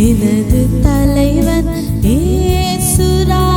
எனது தலைவன் ஏசுராஜன்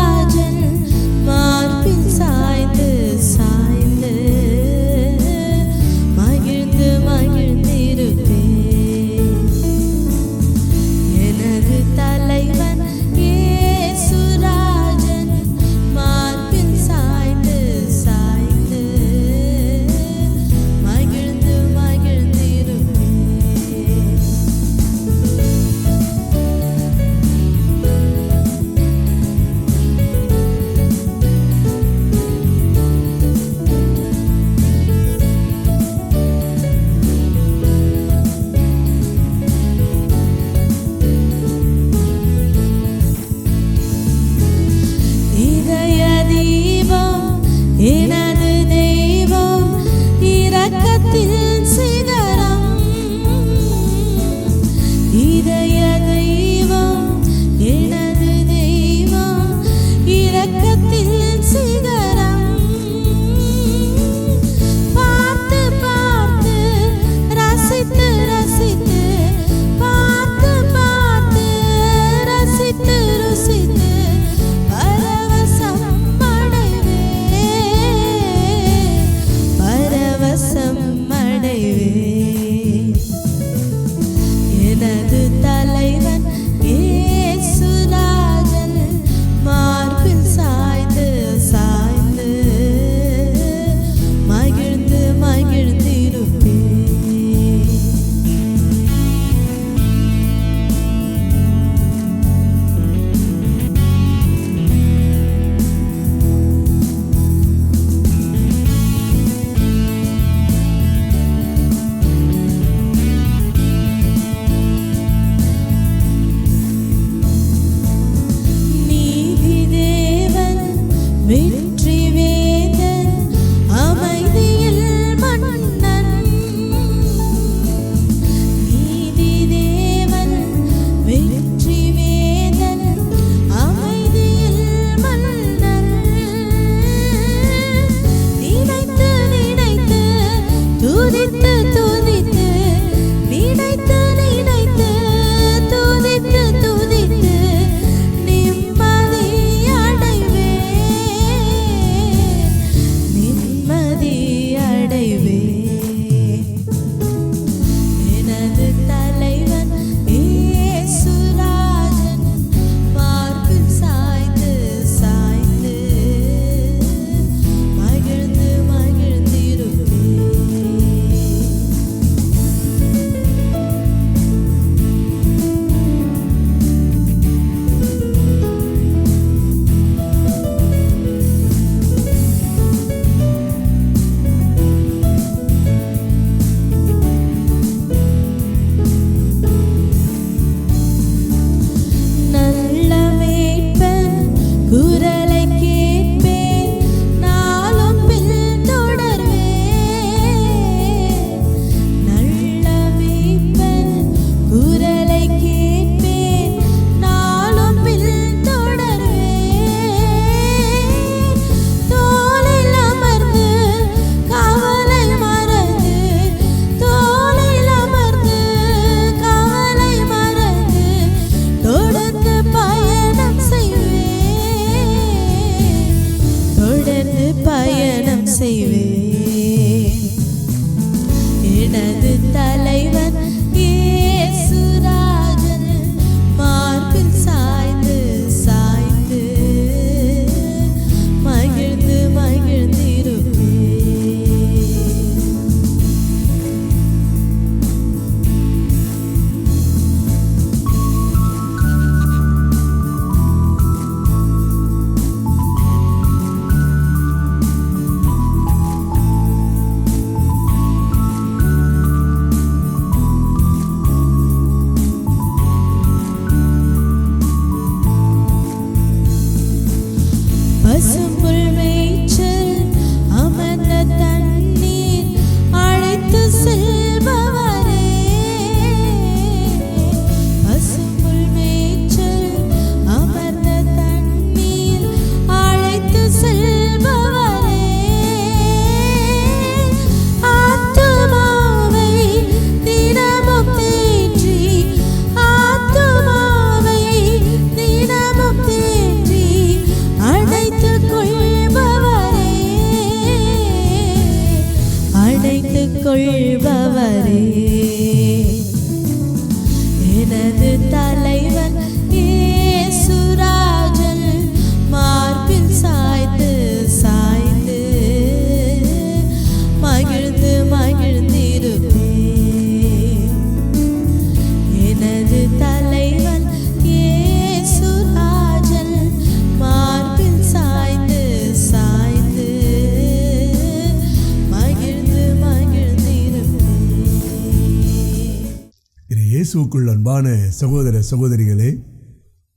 இயேசுக்குள் அன்பான சகோதர சகோதரிகளே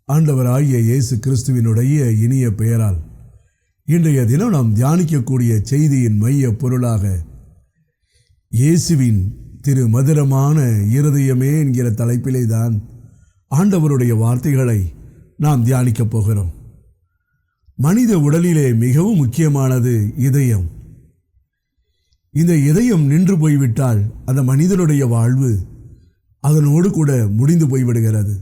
ஆண்டவராகிய இயேசு கிறிஸ்துவினுடைய இனிய பெயரால் இன்றைய தினம் நாம் தியானிக்கக்கூடிய செய்தியின் மைய பொருளாக இயேசுவின் திரு மதுரமான இருதயமே என்கிற தலைப்பிலே தான் ஆண்டவருடைய வார்த்தைகளை நாம் தியானிக்கப் போகிறோம். மனித உடலிலே மிகவும் முக்கியமானது இதயம். இந்த இதயம் நின்று போய்விட்டால் அந்த மனிதனுடைய வாழ்வு அதனோடு கூட முடிந்து போய்விடுகிறது.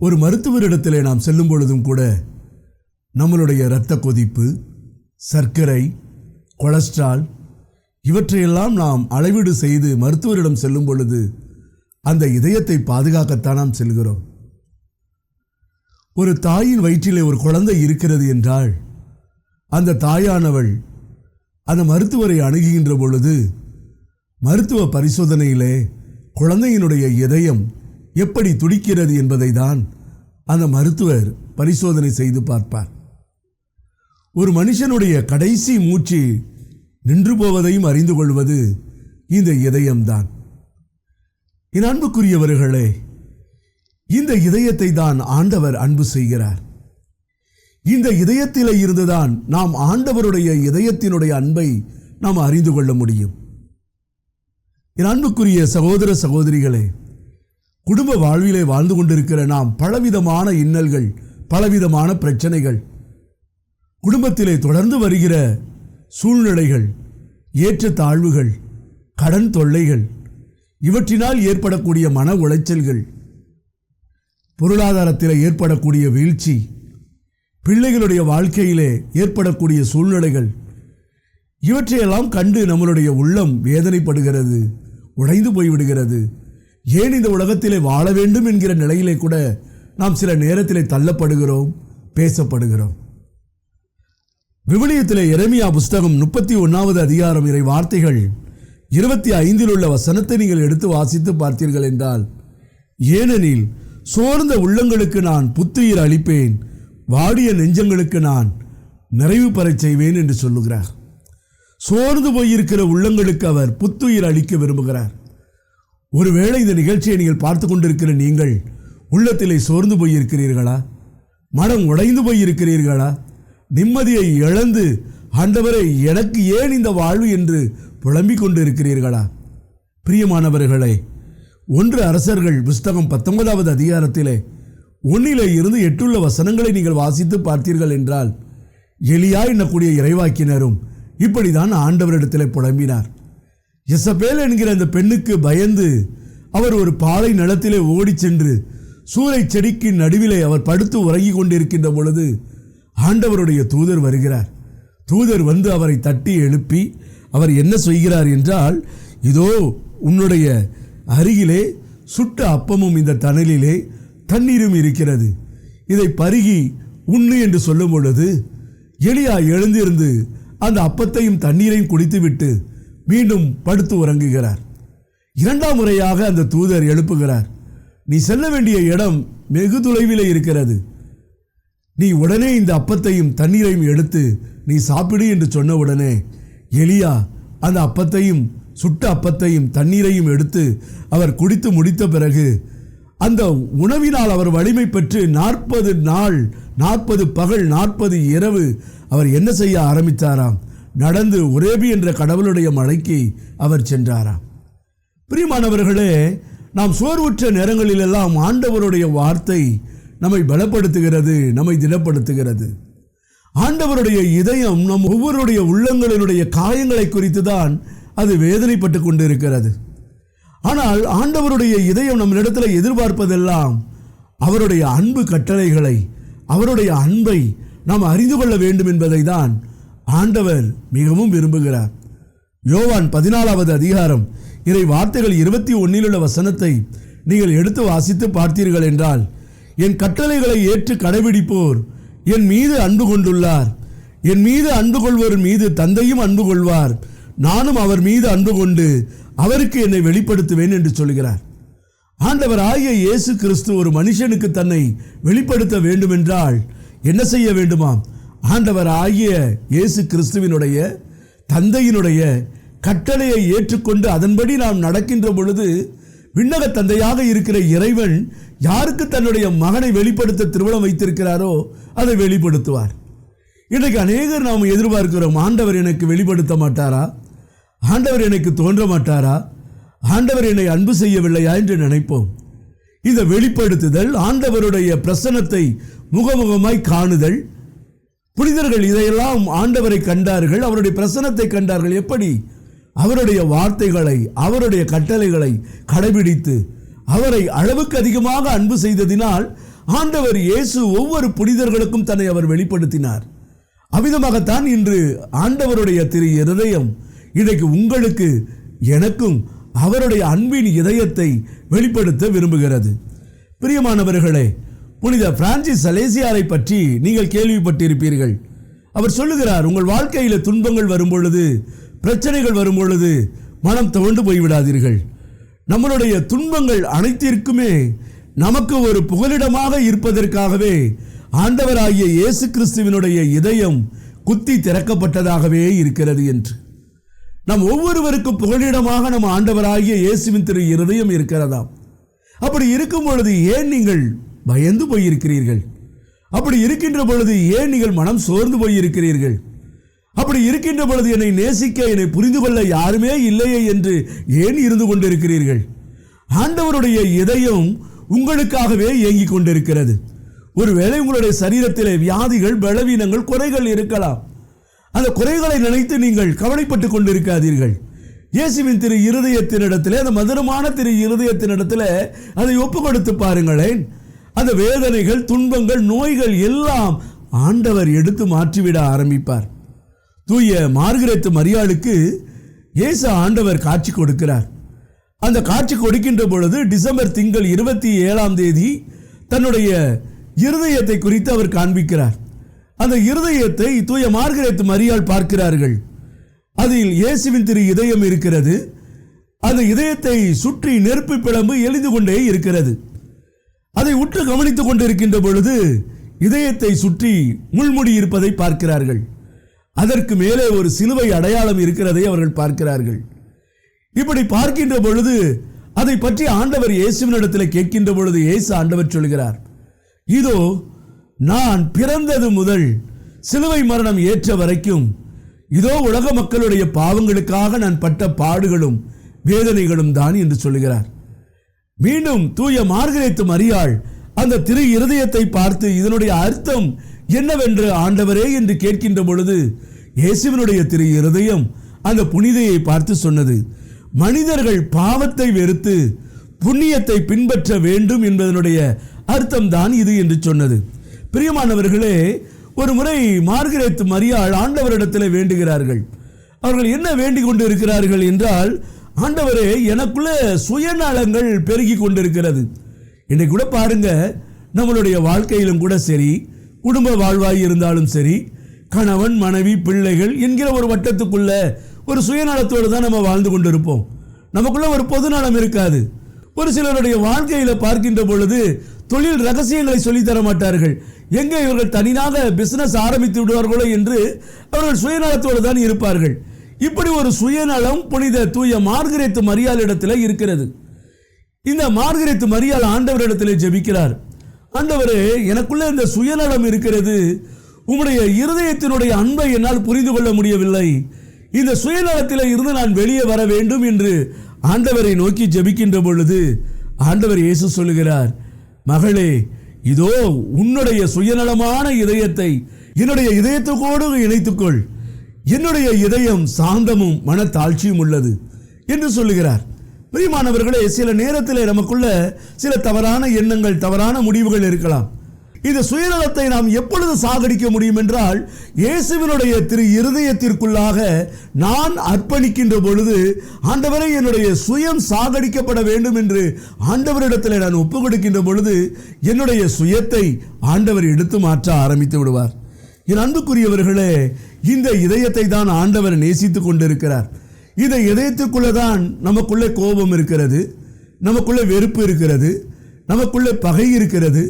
ஒரு மருத்துவரிடத்திலே நாம் செல்லும் பொழுதும் கூட நம்மளுடைய இரத்த கொதிப்பு சர்க்கரை கொலஸ்ட்ரால் இவற்றையெல்லாம் நாம் அளவீடு செய்து மருத்துவரிடம் செல்லும் பொழுது அந்த இதயத்தை பாதுகாக்கத்தான் நாம் செல்கிறோம். ஒரு தாயின் வயிற்றிலே ஒரு குழந்தை இருக்கிறது என்றால் அந்த தாயானவள் அந்த மருத்துவரை அணுகுகின்ற பொழுது மருத்துவ பரிசோதனையிலே குழந்தையினுடைய இதயம் எப்படி துடிக்கிறது என்பதை தான் அந்த மருத்துவர் பரிசோதனை செய்து பார்ப்பார். ஒரு மனுஷனுடைய கடைசி மூச்சு நின்று போவதையும் அறிந்து கொள்வது இந்த இதயம்தான். என் அன்புக்குரியவர்களே இந்த இதயத்தை தான் ஆண்டவர் அன்பு செய்கிறார். இந்த இதயத்திலே இருந்துதான் நாம் ஆண்டவருடைய இதயத்தினுடைய அன்பை நாம் அறிந்து கொள்ள முடியும். அன்புக்குரிய சகோதர சகோதரிகளே குடும்ப வாழ்விலே வாழ்ந்து கொண்டிருக்கிற நாம் பலவிதமான இன்னல்கள் பலவிதமான பிரச்சனைகள் குடும்பத்திலே தொடர்ந்து வருகிற சூழ்நிலைகள் ஏற்ற தாழ்வுகள் கடன் தொல்லைகள் இவற்றினால் ஏற்படக்கூடிய மன உளைச்சல்கள் பொருளாதாரத்தில் ஏற்படக்கூடிய வீழ்ச்சி பிள்ளைகளுடைய வாழ்க்கையிலே ஏற்படக்கூடிய சூழ்நிலைகள் இவற்றையெல்லாம் கண்டு நம்மளுடைய உள்ளம் வேதனைப்படுகிறது உடைந்து போய்விடுகிறது. ஏன் இந்த உலகத்திலே வாழ வேண்டும் என்கிற நிலையிலே கூட நாம் சில நேரத்திலே தள்ளப்படுகிறோம் பேசப்படுகிறோம். விவிலியத்திலே எரேமியா புஸ்தகம் முப்பத்தி ஒன்றாவது அதிகாரம் இறை வார்த்தைகள் இருபத்தி ஐந்தில் உள்ள வசனத்தை நீங்கள் எடுத்து வாசித்து பார்த்தீர்கள் என்றால் ஏனெனில் சோர்ந்த உள்ளங்களுக்கு நான் புத்துயிர் அளிப்பேன் வாடிய நெஞ்சங்களுக்கு நான் நிறைவு பெறச் செய்வேன் என்று சொல்லுகிறார். சோர்ந்து போயிருக்கிற உள்ளங்களுக்கு அவர் புத்துயிர் அளிக்க விரும்புகிறார். ஒருவேளை இந்த நிகழ்ச்சியை நீங்கள் பார்த்து கொண்டிருக்கிற நீங்கள் உள்ளத்திலே சோர்ந்து போயிருக்கிறீர்களா? மனம் உடைந்து போயிருக்கிறீர்களா? நிம்மதியை இழந்து ஆண்டவரை எனக்கு ஏன் இந்த வாழ்வு என்று புலம்பிக் கொண்டிருக்கிறீர்களா? பிரியமானவர்களே ஒன்று அரசர்கள் புஸ்தகம் பத்தொன்பதாவது அதிகாரத்திலே ஒன்னிலே இருந்து எட்டுள்ள வசனங்களை நீங்கள் வாசித்து பார்த்தீர்கள் என்றால் எலியா என்னக்கூடிய இறைவாக்கினரும் இப்படிதான் ஆண்டவரிடத்தில் புலம்பினார். எசபேல் என்கிற அந்த பெண்ணுக்கு பயந்து அவர் ஒரு பாலை நிலத்திலே ஓடிச் சென்று சூறை செடிக்கு நடுவிலே அவர் படுத்து உறங்கிக் கொண்டிருக்கின்ற பொழுது ஆண்டவருடைய தூதர் வருகிறார். தூதர் வந்து அவரை தட்டி எழுப்பி அவர் என்ன செய்கிறார் என்றால் இதோ உன்னுடைய அருகிலே சுட்ட அப்பமும் இந்த தணலிலே தண்ணீரும் இருக்கிறது. இதை பருகி உண்ணு என்று சொல்லும் பொழுது எலியா எழுந்திருந்து அந்த அப்பத்தையும் தண்ணீரையும் குடித்துவிட்டு மீண்டும் படுத்து உறங்குகிறார். இரண்டாம் முறையாக அந்த தூதர் எழுப்புகிறார். நீ செல்ல வேண்டிய இடம் வெகு தொலைவில் இருக்கிறது. நீ உடனே இந்த அப்பத்தையும் தண்ணீரையும் எடுத்து நீ சாப்பிடு என்று சொன்ன உடனே எலியா அந்த அப்பத்தையும் சுட்ட அப்பத்தையும் தண்ணீரையும் எடுத்து அவர் குடித்து முடித்த பிறகு அந்த உணவினால் அவர் வலிமை பெற்று நாற்பது நாள் நாற்பது பகல் நாற்பது இரவு அவர் என்ன செய்ய ஆரம்பித்தாராம்? நடந்து உரேபி என்ற கடவுளுடைய மலைக்கு அவர் சென்றாராம். பிரியமானவர்களே நாம் சோர்வுற்ற நேரங்களிலெல்லாம் ஆண்டவருடைய வார்த்தை நம்மை பலப்படுத்துகிறது நம்மை திடப்படுத்துகிறது. ஆண்டவருடைய இதயம் நம் ஒவ்வொருடைய உள்ளங்களினுடைய காயங்களை குறித்து தான் அது வேதனைப்பட்டு கொண்டிருக்கிறது. ஆனால் ஆண்டவருடைய இதயம் நம்மிடத்தில் எதிர்பார்ப்பதெல்லாம் அவருடைய அன்பு கட்டளைகளை அவருடைய அன்பை நாம் அறிந்து கொள்ள வேண்டும் என்பதை தான் ஆண்டவர் மிகவும் விரும்புகிறார். யோவான் பதினாலாவது அதிகாரம் இறை வார்த்தைகள் இருபத்தி ஒன்னில் உள்ள வசனத்தை நீங்கள் எடுத்து வாசித்து பார்த்தீர்கள் என்றால் என் கட்டளைகளை ஏற்று கடைபிடிப்போர் என் மீது அன்பு கொண்டுள்ளார். என் மீது அன்பு கொள்வோர் மீது தந்தையும் அன்பு கொள்வார். நானும் அவர் மீது அன்பு கொண்டு அவருக்கு என்னை வெளிப்படுத்துவேன் என்று சொல்கிறார். ஆண்டவர் ஆகிய இயேசு கிறிஸ்து ஒரு மனுஷனுக்கு தன்னை வெளிப்படுத்த வேண்டுமென்றால் என்ன செய்ய வேண்டுமாம்? ஆண்டவர் ஆகிய இயேசு கிறிஸ்துவினுடைய தந்தையினுடைய கட்டளையை ஏற்றுக்கொண்டு அதன்படி நாம் நடக்கின்ற பொழுது விண்ணக தந்தையாக இருக்கிற இறைவன் யாருக்கு தன்னுடைய மகனை வெளிப்படுத்த திருமணம் வைத்திருக்கிறாரோ அதை வெளிப்படுத்துவார். இன்றைக்கு அநேகர் நாம் எதிர்பார்க்கிறோம் ஆண்டவர் எனக்கு வெளிப்படுத்த மாட்டாரா? ஆண்டவர் எனக்கு தோன்ற மாட்டாரா? ஆண்டவர் என்னை அன்பு செய்யவில்லையா என்று நினைப்போம். இந்த வெளிப்படுத்துதல் ஆண்டவருடைய பிரசன்னத்தை முகமுகமாய் காணுதல். புனிதர்கள் இதையெல்லாம் ஆண்டவரை கண்டார்கள் அவருடைய பிரசனத்தை கண்டார்கள். எப்படி? அவருடைய வார்த்தைகளை அவருடைய கட்டளைகளை கடைபிடித்து அவரை அளவுக்கு அதிகமாக அன்பு செய்ததினால் ஆண்டவர் இயேசு ஒவ்வொரு புனிதர்களுக்கும் தன்னை அவர் வெளிப்படுத்தினார். அவ்விதமாகத்தான் இன்று ஆண்டவருடைய திரு இருதயம் இன்றைக்கு உங்களுக்கு எனக்கும் அவருடைய அன்பின் இதயத்தை வெளிப்படுத்த விரும்புகிறது. பிரியமானவர்களே புனித பிரான்சிஸ் சலேசியாரை பற்றி நீங்கள் கேள்விப்பட்டிருப்பீர்கள். அவர் சொல்லுகிறார் உங்கள் வாழ்க்கையில் துன்பங்கள் வரும்பொழுது பிரச்சனைகள் வரும்பொழுது மனம் துவண்டு போய்விடாதீர்கள். நம்மளுடைய துன்பங்கள் அனைத்திற்குமே நமக்கு ஒரு புகலிடமாக இருப்பதற்காகவே ஆண்டவராகிய இயேசு கிறிஸ்துவினுடைய இதயம் குத்தி திறக்கப்பட்டதாகவே இருக்கிறது என்று. நம் ஒவ்வொருவருக்கும் புகலிடமாக நம் ஆண்டவராகிய இயேசுவின் திரு இருதயம் இருக்கிறதாம். அப்படி இருக்கும் பொழுது ஏன் நீங்கள் பயந்து போயிருக்கிறீர்கள். அப்படி இருக்கின்ற பொழுது ஏன் நீங்கள் மனம் சோர்ந்து போயிருக்கிறீர்கள்? அப்படி இருக்கின்ற பொழுது என்னை நேசிக்க என்னை புரிந்து கொள்ள யாருமே இல்லையே என்று ஏன் இருந்து கொண்டிருக்கிறீர்கள்? ஆண்டவருடைய இதயம் உங்களுக்காகவே இயங்கிக் கொண்டிருக்கிறது. ஒருவேளை உங்களுடைய சரீரத்திலே வியாதிகள் பலவீனங்கள் குறைகள் இருக்கலாம். அந்த குறைகளை நினைத்து நீங்கள் கவலைப்பட்டு கொண்டிருக்காதீர்கள். இயேசுவின் திரு இருதயத்தினிடத்தில் அந்த மதுரமான திரு இருதயத்தினிடத்தில் அதை ஒப்பு கொடுத்து பாருங்களேன். அந்த வேதனைகள் துன்பங்கள் நோய்கள் எல்லாம் ஆண்டவர் எடுத்து மாற்றிவிட ஆரம்பிப்பார். தூய மார்கரெத்து மரியாளுக்கு இயேசு ஆண்டவர் காட்சி கொடுக்கிறார். அந்த காட்சி கொடுக்கின்ற பொழுது டிசம்பர் திங்கள் இருபத்தி ஏழாம் தேதி தன்னுடைய இருதயத்தை குறித்து அவர் காண்பிக்கிறார். அந்த இருதயத்தை தூய மார்கரெத்து மரியாள் பார்க்கிறார்கள். அதில் இயேசுவின் திரு இதயம் இருக்கிறது. அந்த இதயத்தை சுற்றி நெருப்பு பிளம்பு எழுந்து கொண்டே இருக்கிறது. அதை உற்று கவனித்துக் கொண்டிருக்கின்ற பொழுது இதயத்தை சுற்றி முள்முடி இருப்பதை பார்க்கிறார்கள். அதற்கு மேலே ஒரு சிலுவை அடையாளம் இருக்கிறதை அவர்கள் பார்க்கிறார்கள். இப்படி பார்க்கின்ற பொழுது அதை பற்றி ஆண்டவர் இயேசுவினிடத்தில் கேட்கின்ற பொழுது இயேசு ஆண்டவர் சொல்கிறார் இதோ நான் பிறந்தது முதல் சிலுவை மரணம் ஏற்ற வரைக்கும் இதோ உலக மக்களுடைய பாவங்களுக்காக நான் பட்ட பாடுகளும் வேதனைகளும் தான் என்று சொல்கிறார். மீண்டும் தூய மார்கரெத்து மரியாள் அந்த திரு இருதயத்தை பார்த்து இதனுடைய அர்த்தம் என்னவென்று ஆண்டவரே என்று கேட்கின்ற பொழுது இயேசுவினுடைய திரு இருதயம் அந்த புனிதையை பார்த்து சொன்னது மனிதர்கள் பாவத்தை வெறுத்து புண்ணியத்தை பின்பற்ற வேண்டும் என்பதனுடைய அர்த்தம் தான் இது என்று சொன்னது. பிரியமானவர்களே ஒரு முறை மார்கரெத் மரியாள் ஆண்டவரிடத்தில் வேண்டுகிறார்கள். அவர்கள் என்ன வேண்டிக் கொண்டு இருக்கிறார்கள் என்றால் ஆண்டவரே எனக்குள்ள சுயநலங்கள் பெருகி கொண்டிருக்கிறது. இன்னைக்கு கூட பாருங்க நம்மளுடைய வாழ்க்கையிலும் கூட சரி குடும்ப வாழ்வாய் இருந்தாலும் சரி கணவன் மனைவி பிள்ளைகள் என்கிற ஒரு வட்டத்துக்குள்ள ஒரு சுயநலத்தோடு தான் நம்ம வாழ்ந்து கொண்டிருப்போம். நமக்குள்ள ஒரு பொதுநலம் இருக்காது. ஒரு சிலருடைய வாழ்க்கையில பார்க்கின்ற பொழுது தொழில் ரகசியங்களை சொல்லித்தர மாட்டார்கள். எங்கே இவர்கள் தனியாக பிசினஸ் ஆரம்பித்து விடுவார்களோ என்று அவர்கள் சுயநலத்தோடு தான் இருப்பார்கள். இப்படி ஒரு சுயநலம் புனித தூய மார்கரெத்து மரியாளிடத்தில் இருக்கிறது. இந்த மார்கரெத்து மரியாள் ஆண்டவரிடத்தில் ஜெபிக்கிறார். ஆண்டவரே எனக்குள்ளே இந்த சுயநலம் இருக்கிறது. உங்களுடைய இருதயத்தினுடைய அன்பை என்னால் புரிந்து கொள்ள முடியவில்லை. இந்த சுயநலத்தில் இருந்து நான் வெளியே வர வேண்டும் என்று ஆண்டவரை நோக்கி ஜெபிக்கின்ற பொழுது ஆண்டவர் இயேசு சொல்லுகிறார் மகளே இதோ உன்னுடைய சுயநலமான இதயத்தை என்னுடைய இதயத்துக்கோடு இணைத்துக்கொள். என்னுடைய இதயம் சாந்தமும் மனத்தாழ்ச்சியும் உள்ளது என்று சொல்லுகிறார். பிரியமானவர்களே சில நேரத்தில் நமக்குள்ள சில தவறான எண்ணங்கள் தவறான முடிவுகள் இருக்கலாம். இந்த சுயநலத்தை நாம் எப்பொழுது சாகடிக்க முடியும் என்றால் இயேசுவினுடைய திரு இருதயத்திற்குள்ளாக நான் அர்ப்பணிக்கின்ற பொழுது ஆண்டவரை என்னுடைய சுயம் சாகடிக்கப்பட வேண்டும் என்று ஆண்டவரிடத்தில் நான் ஒப்பு கொடுக்கின்ற பொழுது என்னுடைய சுயத்தை ஆண்டவர் எடுத்து மாற்ற ஆரம்பித்து விடுவார். என் அன்புக்குரியவர்களே இந்த இதயத்தை தான் ஆண்டவர் நேசித்துக் கொண்டிருக்கிறார். இந்த இதயத்துக்குள்ளே தான் நமக்குள்ளே கோபம் இருக்கிறது நமக்குள்ளே வெறுப்பு இருக்கிறது நமக்குள்ளே பகை இருக்கிறது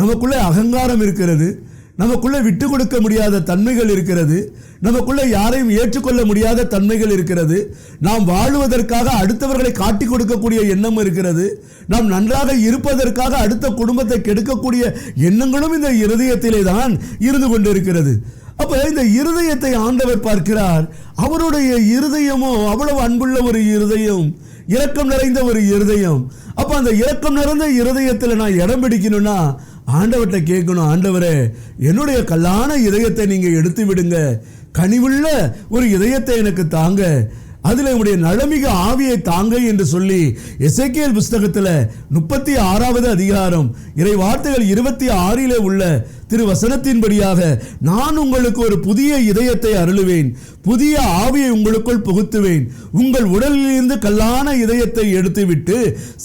நமக்குள்ளே அகங்காரம் இருக்கிறது. நமக்குள்ளே விட்டு கொடுக்க முடியாத தன்மைகள் இருக்கிறது. நமக்குள்ளே யாரையும் ஏற்றுக்கொள்ள முடியாத தன்மைகள் இருக்கிறது. நாம் வாழுவதற்காக அடுத்தவர்களை காட்டிக் கொடுக்கக்கூடிய எண்ணம் இருக்கிறது. நாம் நன்றாக இருப்பதற்காக அடுத்த குடும்பத்தை கெடுக்கக்கூடிய எண்ணங்களும் இந்த இருதயத்திலே தான் இருந்து கொண்டிருக்கிறது. அப்போ இந்த இருதயத்தை ஆண்டவர் பார்க்கிறார். அவருடைய இருதயமோ அவ்வளவு அன்புள்ள ஒரு இருதயம். இரக்கம் நிறைந்த ஒரு இருதயம். அப்ப அந்த இரக்கம் நிறைந்த இருதயத்தில் நான் இடம் பிடிக்கணும்னா ஆண்டவர்கிட்ட கேட்கணும் ஆண்டவரே என்னுடைய கல்லான இதயத்தை நீங்க எடுத்து விடுங்க. கனிவுள்ள ஒரு இதயத்தை எனக்கு தாங்க. அதில் உடைய நலமிக ஆவியை தாங்க என்று சொல்லி எசேக்கியேல் புஸ்தகத்தில் முப்பத்தி ஆறாவது அதிகாரம். இறை வார்த்தைகள் இருபத்தி ஆறிலே உள்ள திரு வசனத்தின்படியாக நான் உங்களுக்கு ஒரு புதிய இதயத்தை அருளுவேன். புதிய ஆவியை உங்களுக்குள் புகுத்துவேன். உங்கள் உடலிலிருந்து கல்லான இதயத்தை எடுத்துவிட்டு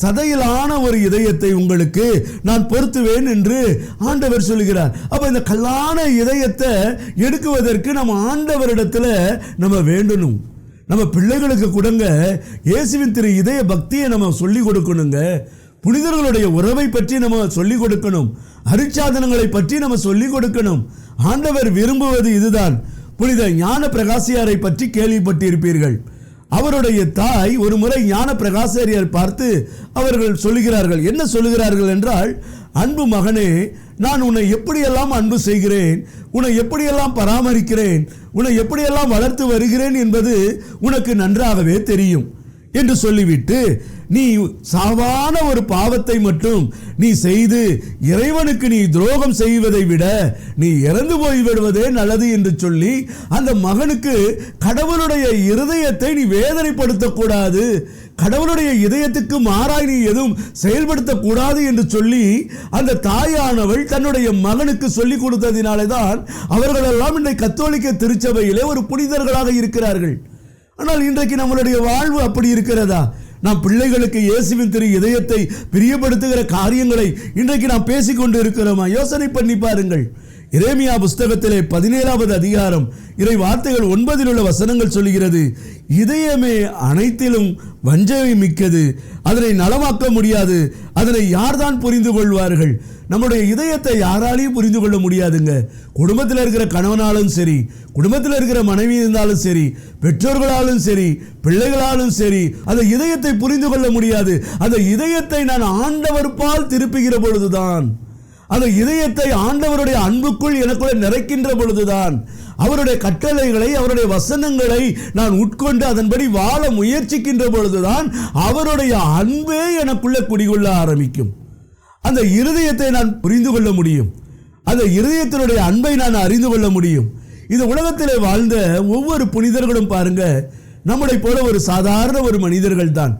சதையிலான ஒரு இதயத்தை உங்களுக்கு நான் பொருத்துவேன் என்று ஆண்டவர் சொல்கிறார் அப்போ இந்த கல்லான இதயத்தை எடுக்குவதற்கு நம்ம ஆண்டவரிடத்தில் நம்ம வேண்டணும். நம்ம பிள்ளைகளுக்கு கொடுங்க. இயேசுவின் திரு இதய பக்தியை நம்ம சொல்லிக் கொடுக்கணுங்க. புனிதர்களுடைய உறவை பற்றி நம்ம சொல்லிக் கொடுக்கணும். அருட்சாதனங்களை பற்றி நம்ம சொல்லிக் கொடுக்கணும். ஆண்டவர் விரும்புவது இதுதான். புனித ஞான பிரகாசியாரை பற்றி கேள்விப்பட்டிருப்பீர்கள். அவருடைய தாய் ஒரு முறை ஞான பிரகாசியார் பார்த்து அவர்கள் சொல்லுகிறார்கள். என்ன சொல்லுகிறார்கள் என்றால் அன்பு மகனே நான் உன்னை எப்படியெல்லாம் அன்பு செய்கிறேன் உன்னை எப்படியெல்லாம் பராமரிக்கிறேன் உன்னை எப்படியெல்லாம் வளர்த்து வருகிறேன் என்பது உனக்கு நன்றாகவே தெரியும் என்று சொல்லிவிட்டு நீ சாவான ஒரு பாவத்தை மட்டும் நீ செய்து இறைவனுக்கு நீ துரோகம் செய்வதை விட நீ இறந்து போய் விடுவதே நல்லது என்று சொல்லி அந்த மகனுக்கு கடவுளுடைய இருதயத்தை நீ வேதனைப்படுத்தக்கூடாது கடவுளுடைய இதயத்துக்கு மாறாய் நீ எதுவும் செயல்படுத்தக்கூடாது என்று சொல்லி அந்த தாயானவள் தன்னுடைய மகனுக்கு சொல்லிக் கொடுத்ததினாலே தான் அவர்களெல்லாம் இன்றைக்கு கத்தோலிக்க திருச்சபையிலே ஒரு புனிதர்களாக இருக்கிறார்கள். ஆனால் இன்றைக்கு நம்மளுடைய வாழ்வு அப்படி இருக்கிறதா? நாம் பிள்ளைகளுக்கு இயேசுவின் திரு இதயத்தை பிரியப்படுத்துகிற காரியங்களை இன்றைக்கு நாம் பேசிக்கொண்டு இருக்கிறோமா யோசனை பண்ணி பாருங்கள். இரேமியா புஸ்தகத்திலே பதினேழாவது அதிகாரம் இறை வார்த்தைகள் ஒன்பதில் உள்ள வசனங்கள் சொல்கிறது இதயமே அனைத்திலும் வஞ்சமை மிக்கது. அதனை நலமாக்க முடியாது. அதனை யார்தான் புரிந்து கொள்வார்கள்? நம்முடைய இதயத்தை யாராலையும் புரிந்து கொள்ள முடியாதுங்க. குடும்பத்தில் இருக்கிற கணவனாலும் சரி குடும்பத்தில் இருக்கிற மனைவி இருந்தாலும் சரி பெற்றோர்களாலும் சரி பிள்ளைகளாலும் சரி அந்த இதயத்தை புரிந்து கொள்ள முடியாது. அந்த இதயத்தை நான் ஆண்டவர் பால் திருப்புகிற பொழுதுதான் அந்த இதயத்தை ஆண்டவருடைய அன்புக்குள் எனக்குள்ள நிறைக்கின்ற பொழுதுதான் அவருடைய கட்டளைகளை அவருடைய வசனங்களை நான் உட்கொண்டு அதன்படி வாழ முயற்சிக்கின்ற பொழுதுதான் அவருடைய அன்பே எனக்குள்ளே குடிகொள்ள ஆரம்பிக்கும். அந்த இருதயத்தை நான் புரிந்து கொள்ள முடியும். அந்த இருதயத்தினுடைய அன்பை நான் அறிந்து கொள்ள முடியும். இந்த உலகத்திலே வாழ்ந்த ஒவ்வொரு புனிதர்களும் பாருங்க நம்மளை போல ஒரு சாதாரண ஒரு மனிதர்கள் தான்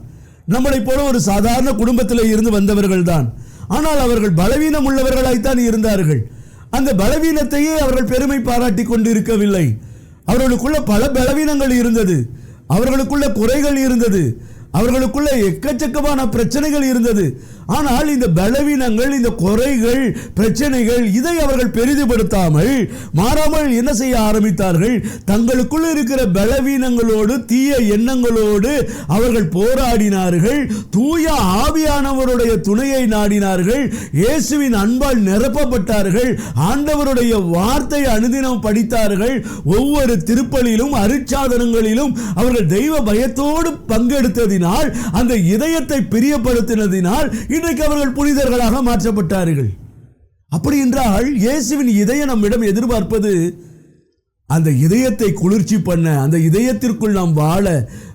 நம்மளை போல ஒரு சாதாரண குடும்பத்தில் இருந்து வந்தவர்கள் தான் ஆனால் அவர்கள் பலவீனம் உள்ளவர்களாய்த்தான் இருந்தார்கள். அந்த பலவீனத்தையே அவர்கள் பெருமை பாராட்டி கொண்டு இருக்கவில்லை அவர்களுக்குள்ள பல பலவீனங்கள் இருந்தது. அவர்களுக்குள்ள குறைகள் இருந்தது. அவர்களுக்குள்ள எக்கச்சக்கமான பிரச்சனைகள் இருந்தது. ஆனால் இந்த பலவீனங்கள் இந்த குறைகள் பிரச்சனைகள் இதை அவர்கள் பெரிதுபடுத்தாமல் மாறாமல் என்ன செய்ய ஆரம்பித்தார்கள்? தங்களுக்குள் இருக்கிற பலவீனங்களோடு தீய எண்ணங்களோடு அவர்கள் போராடினார்கள். தூய ஆவியானவருடைய துணையை நாடினார்கள். இயேசுவின் அன்பால் நிரப்பப்பட்டார்கள். ஆண்டவருடைய வார்த்தை அனுதினம் படித்தார்கள். ஒவ்வொரு திருப்பலிலும் அருட்சாதனங்களிலும் அவர்கள் தெய்வ பயத்தோடு பங்கெடுத்ததினால் அந்த இதயத்தை பிரியப்படுத்தினதினால் இன்றைக்கு அவர்கள் புனிதர்களாக மாற்றப்பட்டார்கள். அப்படி என்றால் இயேசுவின் இதயம் நம்மிடம் எதிர்பார்ப்பது அந்த இதயத்தை குளிர்ச்சி பண்ண அந்த இதயத்திற்குள் நாம் வாழ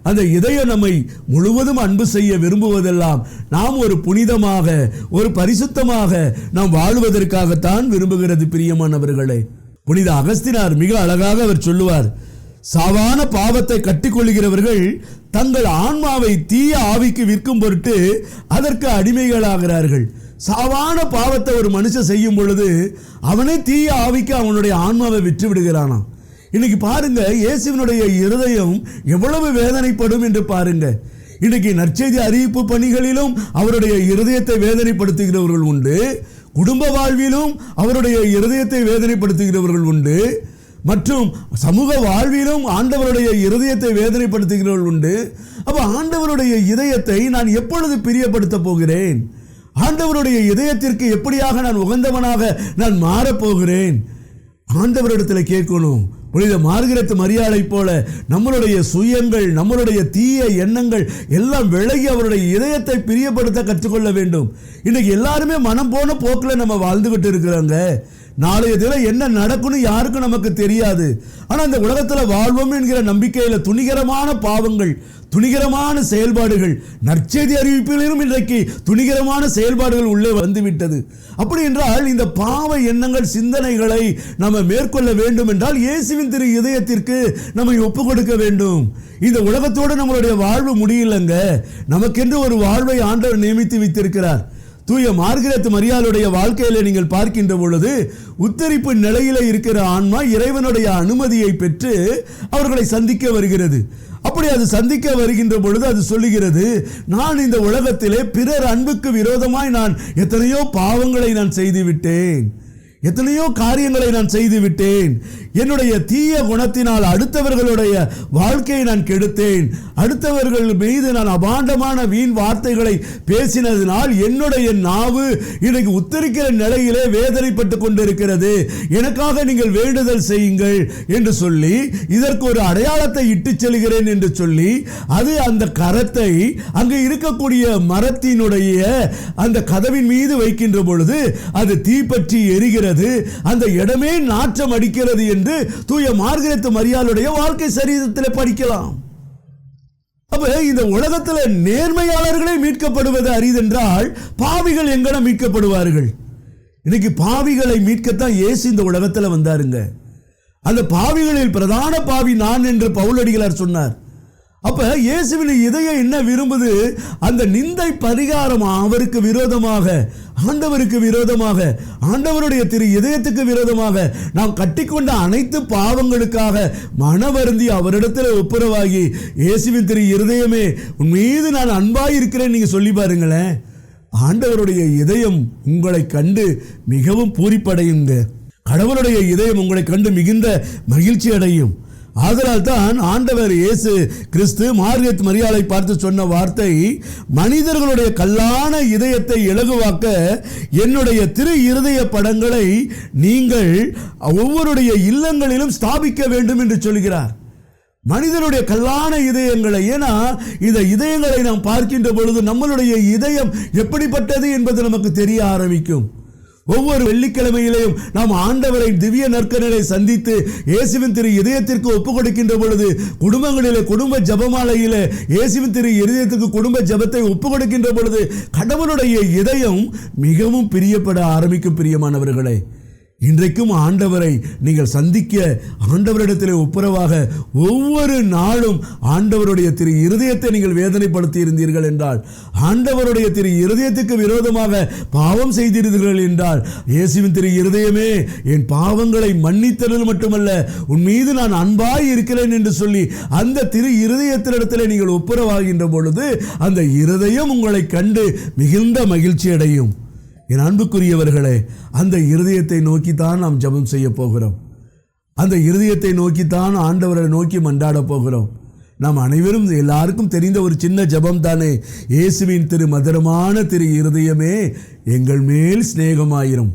அந்த இதயம் நம்மை முழுவதும் அன்பு செய்ய விரும்புவதெல்லாம் நாம் ஒரு புனிதமாக ஒரு பரிசுத்தமாக நாம் வாழ்வதற்காகத்தான் விரும்புகிறது பிரியமானவர்களே. புனித அகஸ்தினார் மிக அழகாக அவர் சொல்லுவார் சாவான பாவத்தை கட்டிக்கொள்கிறவர்கள் தங்கள் ஆன்மாவை தீய ஆவிக்கு விற்கும் பொருட்டு அதற்கு அடிமைகளாகிறார்கள். சாவான பாவத்தை ஒரு மனுஷன் செய்யும் பொழுது அவனே தீய ஆவிக்கு அவனுடைய ஆன்மாவை விற்று விடுகிறானாம் இன்னைக்கு பாருங்க இயேசுவினுடைய இருதயம் எவ்வளவு வேதனைப்படும் என்று பாருங்க. இன்னைக்கு நற்செய்தி அறிவிப்பு பணிகளிலும் அவருடைய இருதயத்தை வேதனைப்படுத்துகிறவர்கள் உண்டு. குடும்ப வாழ்விலும் அவருடைய இருதயத்தை வேதனைப்படுத்துகிறவர்கள் உண்டு. மற்றும் சமூக வாழ்விலும் ஆண்டவருடைய இருதயத்தை வேதனைப்படுத்துகிறவர்கள் உண்டு. அப்போ ஆண்டவருடைய இதயத்தை நான் எப்பொழுது பிரியப்படுத்த போகிறேன்? ஆண்டவருடைய இதயத்திற்கு எப்படியாக நான் உகந்தவனாக நான் மாறப்போகிறேன் ஆண்டவரிடத்தில் கேட்கணும். புனித மார்கிரத்து மரியாதை போல நம்மளுடைய சுயங்கள் நம்மளுடைய தீய எண்ணங்கள் எல்லாம் விலகி அவருடைய இதயத்தை பிரியப்படுத்த கற்றுக்கொள்ள வேண்டும். இன்னைக்கு எல்லாருமே மனம் போன போக்கில் நம்ம வாழ்ந்துகிட்டு இருக்கிறாங்க. நாளைய தினம் என்ன நடக்கும்னு யாருக்கும் நமக்கு தெரியாது. ஆனால் இந்த உலகத்தில் வாழ்வோம் என்கிற நம்பிக்கையில் துணிகரமான பாவங்கள் துணிகரமான செயல்பாடுகள் நற்செய்தி அறிவிப்பிலும் இன்றைக்கு துணிகரமான செயல்பாடுகள் உள்ளே வந்துவிட்டது. அப்படி என்றால் இந்த பாவ எண்ணங்கள் சிந்தனைகளை நம்ம மேற்கொள்ள வேண்டும் என்றால் இயேசுவின் திரு இதயத்திற்கு நம்மை ஒப்பு கொடுக்க வேண்டும். இந்த உலகத்தோடு நம்மளுடைய வாழ்வு முடியலங்க. நமக்கென்று ஒரு வாழ்வை ஆண்டவர் நியமித்து வைத்திருக்கிறார். தூய மார்கரெத் மரியாளுடைய வாழ்க்கையில நீங்கள் பார்க்கின்ற பொழுது உத்தரிப்பு நிலையில இருக்கிற ஆன்மா இறைவனுடைய அனுமதியை பெற்று அவர்களை சந்திக்க வருகிறது. அப்படி அது சந்திக்க வருகின்ற பொழுது அது சொல்லுகிறது நான் இந்த உலகத்திலே பிறர் அன்புக்கு விரோதமாய் நான் எத்தனையோ பாவங்களை நான் செய்துவிட்டேன். எத்தனையோ காரியங்களை நான் செய்து விட்டேன் என்னுடைய தீய குணத்தினால் அடுத்தவர்களுடைய வாழ்க்கையை நான் கெடுத்தேன். அடுத்தவர்கள் மீது நான் அபாண்டமான வீண் வார்த்தைகளை பேசினதினால் என்னுடைய நாவு இன்னைக்கு உத்தரிக்கிற நிலையிலே வேதனைப்பட்டு கொண்டிருக்கிறது. எனக்காக நீங்கள் வேண்டுதல் செய்யுங்கள் என்று சொல்லி இதற்கு ஒரு அடையாளத்தை இட்டு செல்கிறேன் என்று சொல்லி அது அந்த கரத்தை அங்கு இருக்கக்கூடிய மரத்தினுடைய அந்த கதவின் மீது வைக்கின்ற பொழுது அது தீப்பற்றி எரிகிறது. அந்த இடமே நாற்றம் அடிக்கிறது என்று தூய மார்கரெத் மரியாளுடைய வாழ்க்கை சரிதத்தில் படிக்கலாம். அப்ப இந்த உலகத்துல நேர்மையாளர்களே மீட்கப்படுவது அரிதென்றால் பாவிகள் எங்கன மீட்கப்படுவார்கள்? இன்னைக்கு பாவிகளை மீட்கத்தான் இயேசு இந்த உலகத்துல வந்தாருங்க. அந்த பாவிகளில் பிரதான பாவி நான் என்று பவுலடிகளார் சொன்னார். அப்ப இயேசுவின் இதயம் என்ன விரும்புது? அந்த நிந்தை பரிகாரம் அவருக்கு விரோதமாக ஆண்டவருக்கு விரோதமாக ஆண்டவருடைய திரு இதயத்துக்கு விரோதமாக நாம் கட்டிக்கொண்ட அனைத்து பாவங்களுக்காக மனவருந்தி அவரிடத்தில் ஒப்புரவாகி இயேசுவின் திரு இருதயமே உன் மீது நான் அன்பாக இருக்கிறேன் நீங்கள் சொல்லி பாருங்களேன். ஆண்டவருடைய இதயம் உங்களை கண்டு மிகவும் பூரிப்படையுங்க. கடவுளுடைய இதயம் உங்களை கண்டு மிகுந்த மகிழ்ச்சி அடையும் ஆதலால் தான் ஆண்டவர் இயேசு கிறிஸ்து மார்கெட் மரியாதை பார்த்து சொன்ன வார்த்தை மனிதர்களுடைய கல்லான இதயத்தை இலகுவாக்க என்னுடைய திரு இருதய படங்களை நீங்கள் ஒவ்வொருடைய இல்லங்களிலும் ஸ்தாபிக்க வேண்டும் என்று சொல்கிறார். மனிதனுடைய கல்லான இதயங்களை ஏன்னா இந்த இதயங்களை நாம் பார்க்கின்ற பொழுது நம்மளுடைய இதயம் எப்படிப்பட்டது என்பது நமக்கு தெரிய ஆரம்பிக்கும். ஒவ்வொரு வெள்ளிக்கிழமையிலையும் நாம் ஆண்டவரை திவ்ய நற்கரனை சந்தித்து இயேசுவின் திரு இதயத்திற்கு ஒப்பு கொடுக்கின்ற பொழுது குடும்பங்களிலே குடும்ப ஜபமாலையிலே இயேசுவின் திரு இதயத்துக்கு குடும்ப ஜபத்தை ஒப்பு கொடுக்கின்ற பொழுது கடவுளுடைய இதயம் மிகவும் பிரியப்பட ஆரம்பிக்கும் பிரியமானவர்களே. இன்றைக்கும் ஆண்டவரை நீங்கள் சந்திக்க ஆண்டவரிடத்திலே ஒப்புரவாக ஒவ்வொரு நாளும் ஆண்டவருடைய திரு இருதயத்தை நீங்கள் வேதனைப்படுத்தி இருந்தீர்கள் என்றால் ஆண்டவருடைய திரு இருதயத்துக்கு விரோதமாக பாவம் செய்திருந்தீர்கள் என்றால் இயேசுவின் திரு இருதயமே என் பாவங்களை மன்னித்தல் மட்டுமல்ல உன் மீது நான் அன்பாய் இருக்கிறேன் என்று சொல்லி அந்த திரு இருதயத்தினிடத்திலே நீங்கள் ஒப்புரவாகின்ற பொழுது அந்த இருதயம் உங்களை கண்டு மிகுந்த மகிழ்ச்சி அடையும் என் அன்புக்குரியவர்களே அந்த இருதயத்தை நோக்கித்தான் நாம் ஜெபம் செய்ய போகிறோம். அந்த இருதயத்தை நோக்கித்தான் ஆண்டவரை நோக்கி மண்டாட போகிறோம். நாம் அனைவரும் எல்லாருக்கும் தெரிந்த ஒரு சின்ன ஜெபம் தானே. இயேசுவின் திரு மதுரமான திரு இருதயமே எங்கள் மேல் சிநேகமாயிரும்.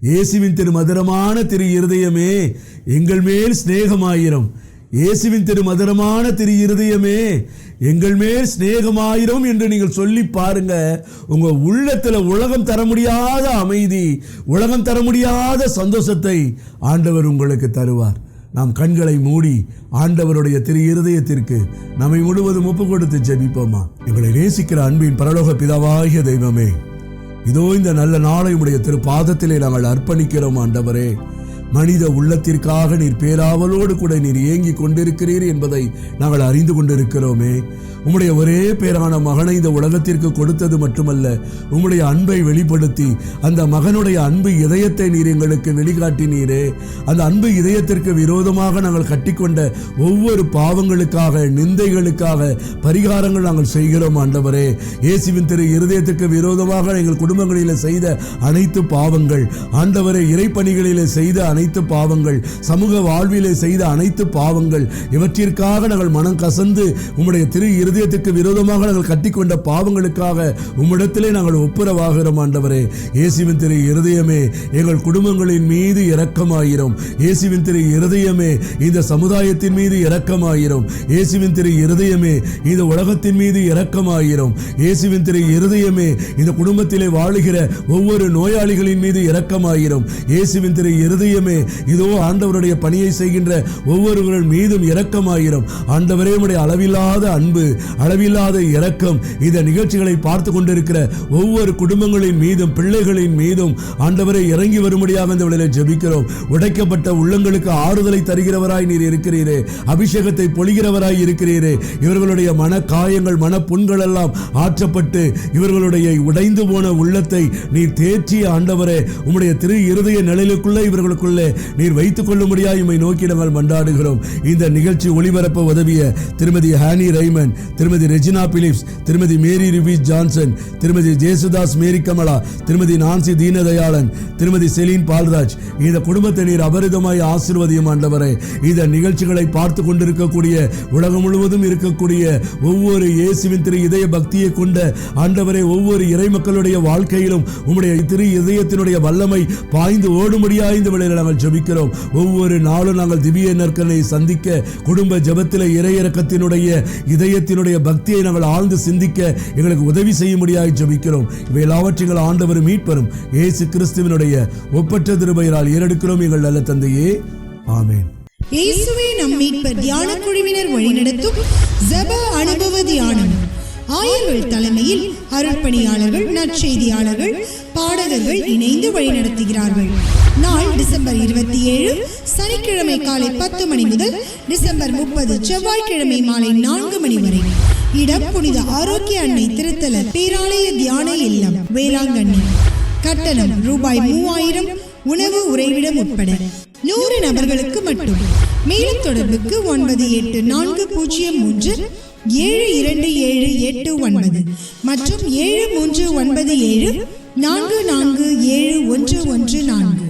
இயேசுவின் திரு மதுரமான திரு இருதயமே எங்கள் மேல் சிநேகமாயிரும். இயேசுவின் திரு மதுரமான திரு இருதயமே எங்கள் மேல் சிநேகமாயிரும் என்று நீங்கள் சொல்லி பாருங்க. உங்க உள்ளத்துல உலகம் தர முடியாத அமைதி உலகம் தர முடியாத சந்தோஷத்தை ஆண்டவர் உங்களுக்கு தருவார். நாம் கண்களை மூடி ஆண்டவருடைய திரு இருதயத்திற்கு நம்மை முழுவதும் ஒப்பு கொடுத்து ஜெபிப்போமா? எங்களை நேசிக்கிற அன்பின் பரலோக பிதாவாகிய தெய்வமே இதோ இந்த நல்ல நாளை உடைய திரு பாதத்திலே நாங்கள் அர்ப்பணிக்கிறோம் ஆண்டவரே. மனித உள்ளத்திற்காக நீர் பேராவலோடு கூட நீர் ஏங்கி கொண்டிருக்கிறீர் என்பதை நாங்கள் அறிந்து கொண்டிருக்கிறோமே. உம்முடைய ஒரே பேரான மகனை இந்த உலகத்திற்கு கொடுத்தது மட்டுமல்ல உம்முடைய அன்பை வெளிப்படுத்தி அந்த மகனுடைய அன்பு இதயத்தை நீர் எங்களுக்கு வெளிக்காட்டினீரே அந்த அன்பு இதயத்திற்கு விரோதமாக நாங்கள் கட்டிக்கொண்ட ஒவ்வொரு பாவங்களுக்காக நிந்தைகளுக்காக பரிகாரங்கள் நாங்கள் செய்கிறோம் ஆண்டவரே. இயேசுவின் திரு இருதயத்திற்கு விரோதமாக எங்கள் குடும்பங்களில் செய்த அனைத்து பாவங்கள் ஆண்டவரை இறைப்பணிகளிலே செய்த அனைத்து பாவங்கள் சமூக வாழ்விலே செய்த அனைத்து பாவங்கள் இவற்றிற்காக நாங்கள் மனம் கசந்து உம்முடைய திரு இருதயத்துக்கு விரோதமாக நாங்கள் கட்டிக்கொண்ட பாவங்களுக்காக உம்மிடத்திலே நாங்கள் ஒப்புரவாகிறோம் ஆண்டவரே. இயேசுவின் திரு இருதயமே எங்கள் குடும்பங்களின் மீது இரக்கமாயிரும். இயேசுவின் திரு இருதயமே இந்த சமுதாயத்தின் மீது இரக்கமாயிரும். இயேசுவின் திரு இருதயமே இந்த உலகத்தின் மீது இரக்கமாயிரும். இயேசுவின் திரு இருதயமே இந்த குடும்பத்திலே வாழுகிற ஒவ்வொரு நோயாளிகளின் மீது இரக்கமாயிரும். இயேசுவின் திரு இருதயமே இதோ ஆண்டவருடைய பணியை செய்கின்ற ஒவ்வொருவர்கள் மீதும் இரக்கமாயிரும். ஆண்டவரே உடைய அளவில்லாத அன்பு அளவில்லாத இரக்கம். இந்த நிகழ்ச்சிகளை பார்த்து கொண்டிருக்கிற ஒவ்வொரு குடும்பங்களின் மீதும் பிள்ளைகளின் மீதும் ஆண்டவரை இறங்கி வரும்படியாக இந்த வேளையிலே ஜெபிக்கிறோம். உடைக்கப்பட்ட உள்ளங்களுக்கு ஆறுதலை தருகிறவராய் நீர் இருக்கிறீரே. அபிஷேகத்தை பொழிகிறவராய் இருக்கிறீரே. இவர்களுடைய மன காயங்கள் மன புண்கள் எல்லாம் ஆற்றப்பட்டு இவர்களுடைய உடைந்து போன உள்ளத்தை நீர் தேற்றிய ஆண்டவரே உம்முடைய திரு இருதய நிலையிலுக்குள்ளே இவர்களுக்குள்ளே நீர் வைத்துக் கொள்ளும்படியாக இம்மை நோக்கி நாங்கள் மண்டாடுகிறோம் இந்த நிகழ்ச்சி ஒளிபரப்ப உதவிய திருமதி ஹானி ரைமன் திருமதி ரெஜினா பிலிப்ஸ் திருமதி மேரி ரிபீஸ் ஜான்சன் திருமதி ஜேசுதாஸ் மேரி கமலா திருமதி நான்சி தீனதயாளன் திருமதி செலீன் பால்ராஜ் இந்த குடும்பத்தை நீர் அபரிதமாய் ஆசிர்வதியும் ஆண்டவரே. இந்த நிகழ்ச்சிகளை பார்த்து கொண்டிருக்கக்கூடிய உலகம் முழுவதும் இருக்கக்கூடிய ஒவ்வொரு இயேசுவின் திரு இதய பக்தியை கொண்ட ஆண்டவரே ஒவ்வொரு இறை மக்களுடைய வாழ்க்கையிலும் உம்முடைய திரு இதயத்தினுடைய வல்லமை பாய்ந்து ஓடும்படியா இந்த வேளையில் நாங்கள் ஜபிக்கிறோம். ஒவ்வொரு நாளும் நாங்கள் திவ்ய நற்கனை சந்திக்க குடும்ப ஜபத்தில் இறையிறக்கத்தினுடைய இதயத்தினுடைய உங்களுடைய பக்தியை நாங்கள் ஆழ்ந்து சிந்திக்க எங்களுக்கு உதவி செய்யும்படியாய் ஜபிக்கிறோம். இவை எல்லாவற்றையும் ஆண்டவர் மீட்பரும். ஏசு கிறிஸ்துவனுடைய ஒப்பற்ற திருபெயரால் ஏறெடுக்கிறோம் எங்கள் நல்ல தந்தையே. ஆமேன். இயேசுவே நம் மீட்பர் தியான குழுவினர் வழிநடத்தும் ஜப அனுபவ தியானம். ஆயர்கள் தலைமையில் அருட்பணியாளர்கள் நற்செய்தியாளர்கள் பாடகர்கள் இணைந்து வழிநடத்துகிறார்கள். நாள் டிசம்பர் இருபத்தி ஏழு சனிக்கிழமை காலை பத்து மணி முதல் டிசம்பர் முப்பது செவ்வாய்க்கிழமை மாலை நான்கு மணி வரை. இடம் புனித ஆரோக்கிய அன்னை திருத்தல பேராலய தியான இல்லம் வேளாங்கண்ணி. கட்டணம் ரூபாய் மூவாயிரம் உணவு உறைவிடம் உட்பட நூறு நபர்களுக்கு மட்டும். மேலும் தொடர்புக்கு ஒன்பது எட்டு நான்கு பூஜ்ஜியம் மூன்று ஏழு இரண்டு ஏழு எட்டு ஒன்பது மற்றும் ஏழு மூன்று ஒன்பது ஏழு நான்கு நான்கு ஏழு ஒன்று ஒன்று நான்கு.